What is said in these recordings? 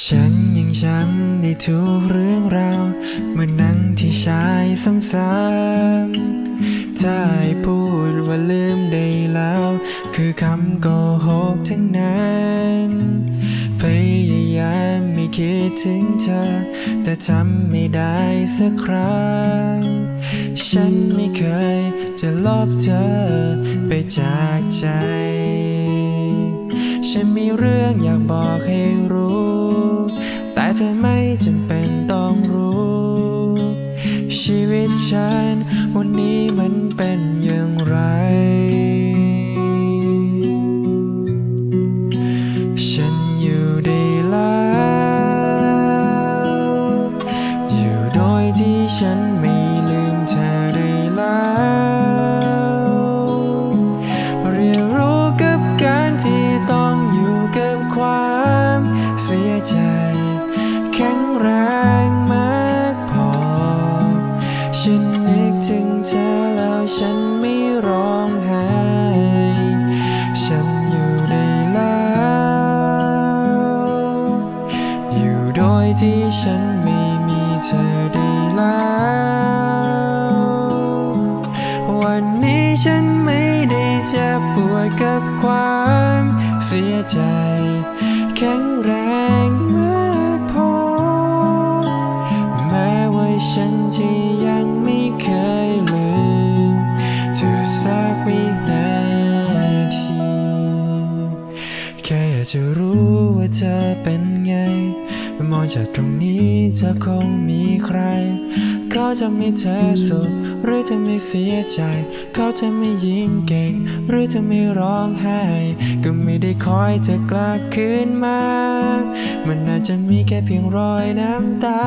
ฉันยังจำได้ทุกเรื่องราวเมื่อนั่งที่ชายซ้ำๆถ้าให้พูดว่าลืมได้แล้ว คือคำโกหกทั้งนั้นพยายามไม่คิดถึงเธอ แต่ทำไม่ได้สักครั้ง ฉันไม่เคยจะลบเธอไปจากใจ ฉันมีเรื่องอยากบอกให้รู้ เธอไม่จำเป็นต้องรู้ ชีวิตฉัน วันนี้มันเป็นอย่างไร ฉันอยู่ได้แล้ว อยู่โดยที่ฉันไม่ ฉันนึกถึงเธอแล้วฉันไม่ร้องไห้ ฉันอยู่ได้แล้ว อยู่โดยที่ฉันไม่มีเธอได้แล้ว วันนี้ฉันไม่ได้เจ็บปวดกับความเสียใจ แข็งแรงมาก ธอเป็นไงมองจากตรงนี้เธอคงมีใคร เขาจะไม่เธอสุขหรือจะไม่เสียใจ เขาจะไม่ยิ้มเก่ง หรือจะไม่ร้องไห้ ก็ไม่ได้คอยจะกลับคืนมา มันอาจจะมีแค่เพียงรอยน้ำตา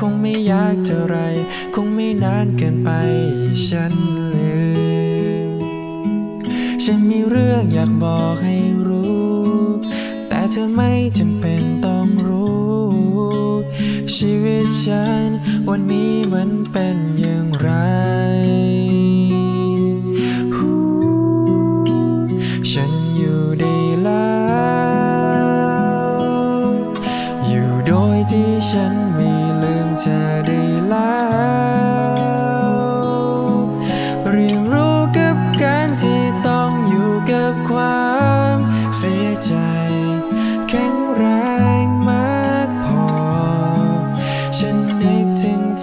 คงไม่ยากเท่าไร คงไม่นานเกินไปฉันลืมฉันมีเรื่องอยากบอกให้รู้ เธอไม่จำเป็นต้องรู้ ชีวิตฉันวันนี้มันเป็นอย่างไรฉันอยู่ได้แล้ว อยู่โดยที่ฉัน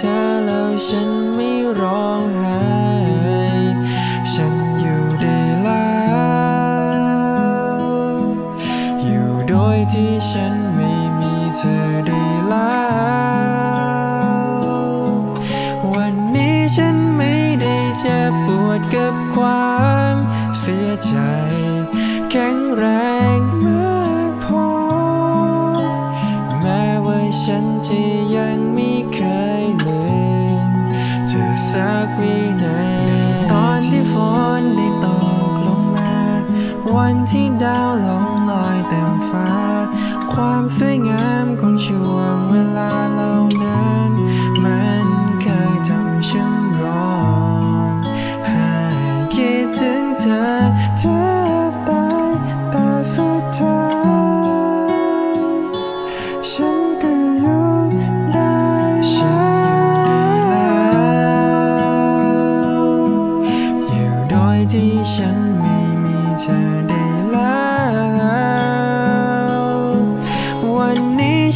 ธอแล้วฉันไม่ร้องไห้ฉันอยู่ได้แล้ว อยู่โดยที่ฉันไม่มีเธอได้แล้ว วันนี้ฉันไม่ได้เจ็บปวดกับความเสียใจแข็งแรงมากพอ แม้ว่าฉันจะยังม่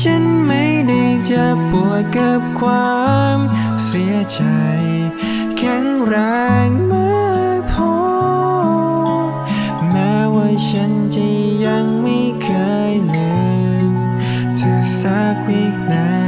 ฉันไม่ได้จะปวดกับความเสียใจ แข็งแรงมากพอ แม้ว่าฉันจะยังไม่เคยลืมเธอสักวินาที